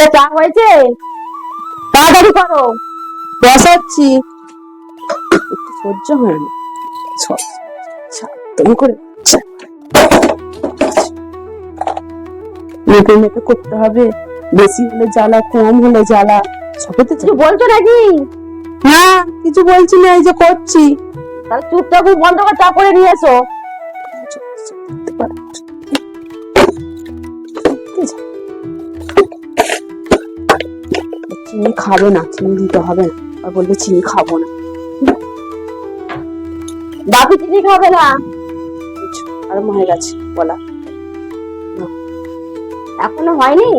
ছেলে চা হয়েছে? তাড়াতাড়ি করো। বসাচ্ছি। সহ্য হয় না। তুমি করে মেপে মেপে করতে হবে। বেশি হলে জ্বালা, কম হলে জ্বালা। সবে তো কিছু নাকি? না, কিছু বলছি না, এই যে করছি। তাহলে চুপটা খুব বন্ধ করে চা করে নিয়ে এসো। চিনি খাবে না, চিনি দিতে হবে না। আর বলবে চিনি খাব না। বাপি, চিনি খাবে না? আরম্ভ হয়ে গেছে বলা। এখনও হয়নি?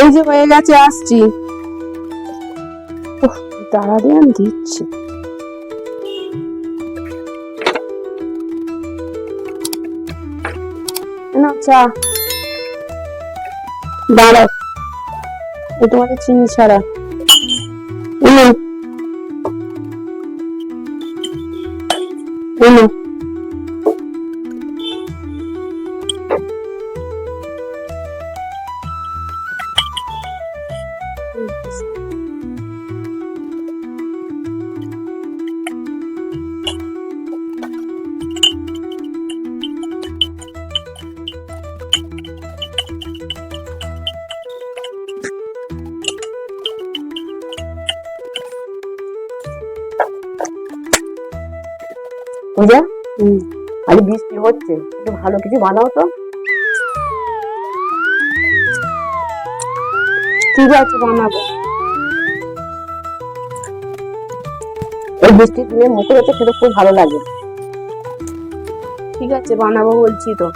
এই যে হয়ে গেছে, আসছি। দাঁড়া দিয়ে আমি দিচ্ছি। না দাঁড়াও। এ তোমাদের চিনি ছাড়া। উনু এনো পূজা? আজ বৃষ্টি হচ্ছে, একটু ভালো কিছু বানাও তো। ঠিক আছে বানাবো? এই বৃষ্টির দিনে মুখে খেতে খুব ভালো লাগে। ঠিক আছে, বানাবো বলছি তো।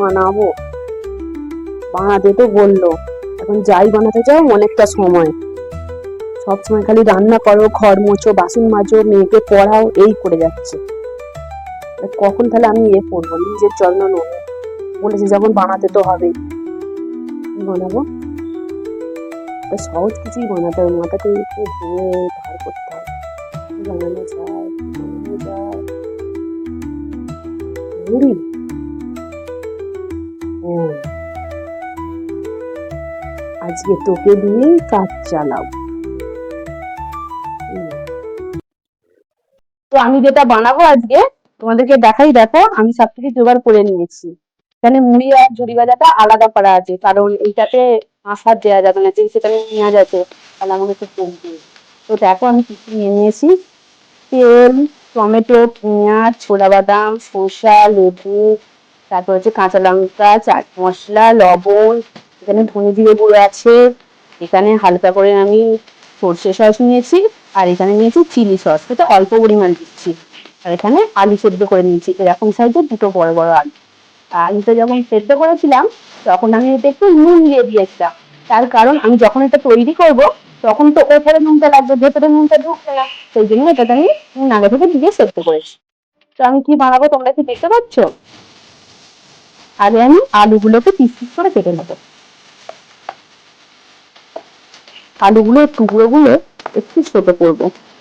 বানাবো। বানাতে তো বলল। এখন যাই বানাতে চাও অনেকটা সময়। সব সময় খালি রান্না করো, ঘর মোছো, বাসন মাজো, মেয়েকে পড়াও, এই করে যাচ্ছে। কখন তাহলে আমি এ করব? নিজের যত্ন নেব বলেছে যখন বানাতে তো হবেই বানাবো? সহজ কিছুই বানাতে হবে মাথাকে একটু ভেঙে ধার করতে হবে। বানানো যায়? বানানো যায়? আজকে তোকে দিয়েই কাজ চালাও। তো আমি যেটা বানাবো আজকে, তোমাদেরকে দেখাই, দেখো, আমি সব কিছু জোগাড় করে নিয়েছি। এখানে মুড়ি আর ঝুড়ি ভাজাটা আলাদা করা আছে, কারণ এইটাতে আসার দেওয়া যাবে না যেহেতু সেখানে পেঁয়াজ আছে, তাহলে আমাকে একটু কমবে তো দেখো, আমি কি কি নিয়ে নিয়েছি। তেল, টমেটো, পেঁয়াজ ছোলা বাদাম শসা, লেবু তারপর হচ্ছে কাঁচা লঙ্কা, চাট মশলা, লবণ, এখানে ধনে জিরে গুঁড়ো আছে। এখানে হালকা করে আমি সর্ষে সস নিয়েছি আর এখানে নিয়েছি চিলি সস। এটা অল্প পরিমাণ দিচ্ছি। আর এখানে আলু সেদ্ধ করে নিয়েছি। এরকম সাইজের দুটো বড় বড় আলু। আলুটা যখন সেদ্ধ করেছিলাম, তখন আমি এটা একটু নুন দিয়ে দিয়েছিলাম। তার কারণ আমি যখন এটা তৈরি করব, তখন তো ওপরে নুনটা লাগবে, ভেতরে নুনটা ঢুকবে না। সেই জন্য এটাতে আমি নুন আগে থেকে দিয়ে সেদ্ধ করেছি। তো আমি কি বানাবো তোমরা কি দেখতে পাচ্ছ? আগে আমি আলুগুলোকে পিস পিস করে কেটে নেব। আলুগুলোর টুকরোগুলো একটু ছোট করব,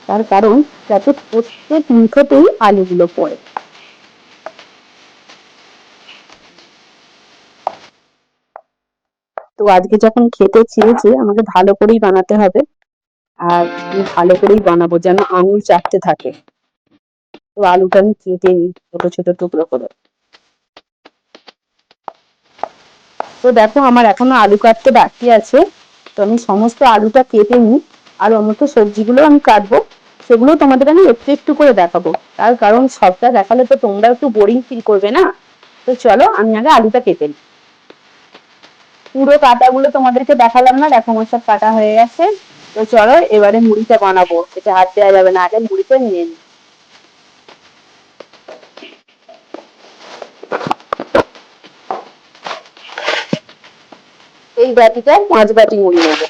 তার কারণ যাতে প্রত্যেক মুখতেই আলুগুলো পড়ে। তো আজকে যখন খেতে চেয়েছে, আমাকে ভালো করেই বানাতে হবে। আর ভালো করেই বানাবো যেন আঙুল চাটতে থাকে। তো আলুটা আমি কেটে নিই, ছোট ছোট টুকরো করে। তো দেখো, আমার এখনও আলু কাটতে বাকি আছে। তো আমি সমস্ত আলুটা কেটে নিই, আর অমুক সবজিগুলো আমি কাটবো। সেগুলো তোমাদের আমি একটু একটু করে দেখাবো। তার কারণ সবটা দেখালে তো তোমরা একটু বোরিং ফিল করবে না? তো চলো, আমি আগে আলুটা কেটে নিই। পুরো কাটাগুলো তোমাদেরকে দেখালাম না, দেখো আমার সব কাটা হয়ে গেছে। তো চলো, এবারে মুড়িটা বানাবো। এটা হাত দেওয়া যাবে না, আগে মুড়িটা নিয়ে নিই। এই বাটিটায় পাঁচ বাটি মুড়ি নেব।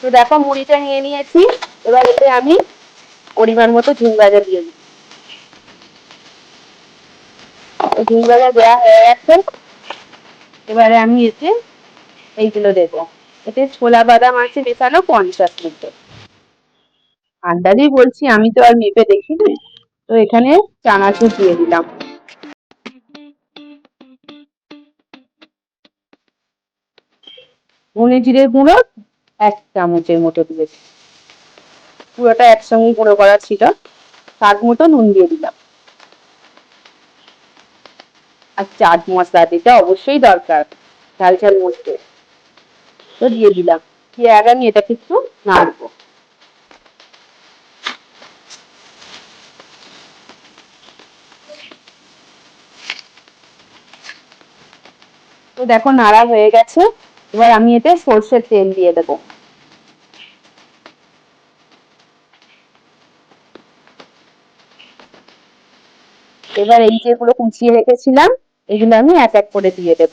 তো দেখো, মুড়িটা নিয়ে নিয়েছি। এবার এতে আমি পরিমাণ মতো ঝিং ভাজা দিয়ে দিই তো ঝিং দেওয়া হয়ে গেছে। এবারে আমি এতে এইগুলো দেবো। এতে ছোলা বাদাম আছে মেশানো পঞ্চাশ মতো আন্দাজেই বলছি, আমি তো আর মেপে দেখিনি। তো এখানে চানাচুর দিয়ে দিলাম। ধনে জিরে গুঁড়ো এক চামচের মতো দিয়েছি। পুরোটা একসঙ্গে গুঁড়ো করা ছিল। স্বাদ মতো নুন দিয়ে দিলাম। আর চাট মশলা দিতে অবশ্যই দরকার, ঝাল ঝাল মরতে তো দিয়ে দিলাম। দিয়ে আগে আমি এটাকে একটু নাড়বো। দেখো, নাড়া হয়ে গেছে। এবার আমি এতে সর্ষের তেল দিয়ে দেবো। এবার এই যেগুলো কুচিয়ে রেখেছিলাম, এগুলো আমি এক এক করে দিয়ে দেব।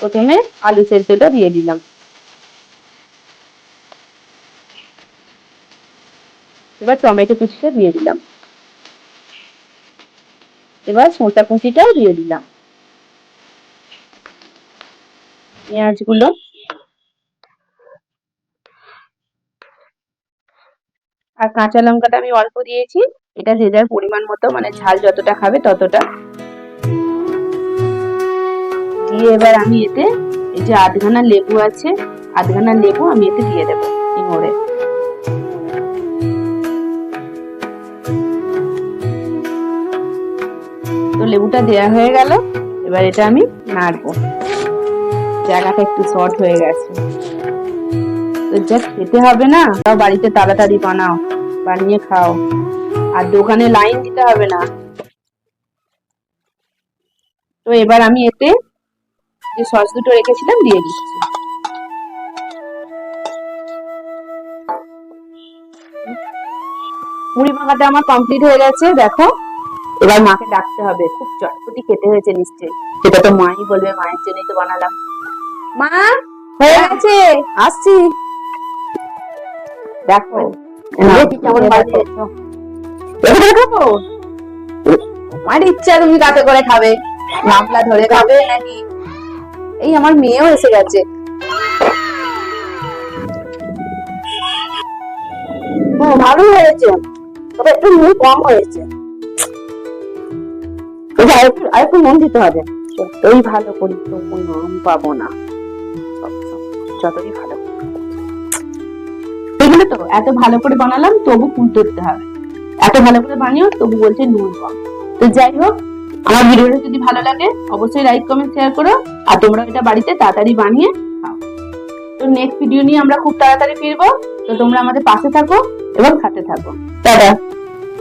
প্রথমে আলু সেদ্ধটা দিয়ে দিলাম। এবার টমেটো কুচিটা দিয়ে দিলাম। এবার শসা কুচিটাও দিয়ে দিলাম। পেঁয়াজগুলো। আর কাঁচা লঙ্কাটা আমি অল্প দিয়েছি। এটা যে যার পরিমাণ মতো মানে ঝাল যতটা খাবে ততটা। দিয়ে এবার আমি এতে এই যে আধখানা লেবু আছে, আধখানা লেবু আমি এতে দিয়ে দেবো ইমোড়ে তো লেবুটা দেওয়া হয়ে গেল, এবার এটা আমি নাড়বো। জায়গাটা একটু শর্ট হয়ে গেছে। তো যা খেতে হবে না তাও বাড়িতে তাড়াতাড়ি বানাও, বানিয়ে খাও। আর দোকানে লাইন দিতে হবে না। তো এবার আমি এতে যে সস দুটো রেখেছিলাম দিয়ে দিচ্ছি। মুড়ি মাখাটা আমার কমপ্লিট হয়ে গেছে, দেখো। এবার মাকে ডাকতে হবে, খুব চটপটি খেতে হয়েছে নিশ্চয়ই। সেটা তো মাই বলবে মায়ের জন্যই তো বানালাম। মা হয়ে? গেছে আসছি। দেখো কেমন খাব আমার ইচ্ছা তুমি করে খাবে। গামলা ধরে খাবে নাকি? এই আমার মেয়েও এসে গেছে। ও ভালো হয়েছে। তবে একটু নুন কম হয়েছে। আরেকটু মন দিতে হবে। যতই ভালো করি তবু নাম পাবো না। যতই ভালো এগুলো তো এত ভালো করে বানালাম, তবু ফুল তুলতে হবে। এত ভালো করে বানিও, তবু বলছে নুন কম। তো যাই হোক, আমার ভিডিওটা যদি ভালো লাগে, অবশ্যই লাইক কমেন্ট শেয়ার করো, আর তোমরা এটা বাড়িতে তাড়াতাড়ি বানিয়ে খাও। তো নেক্সট ভিডিও নিয়ে আমরা খুব তাড়াতাড়ি ফিরবো। তো তোমরা আমাদের পাশে থাকো এবং খাতে থাকো। টাটা!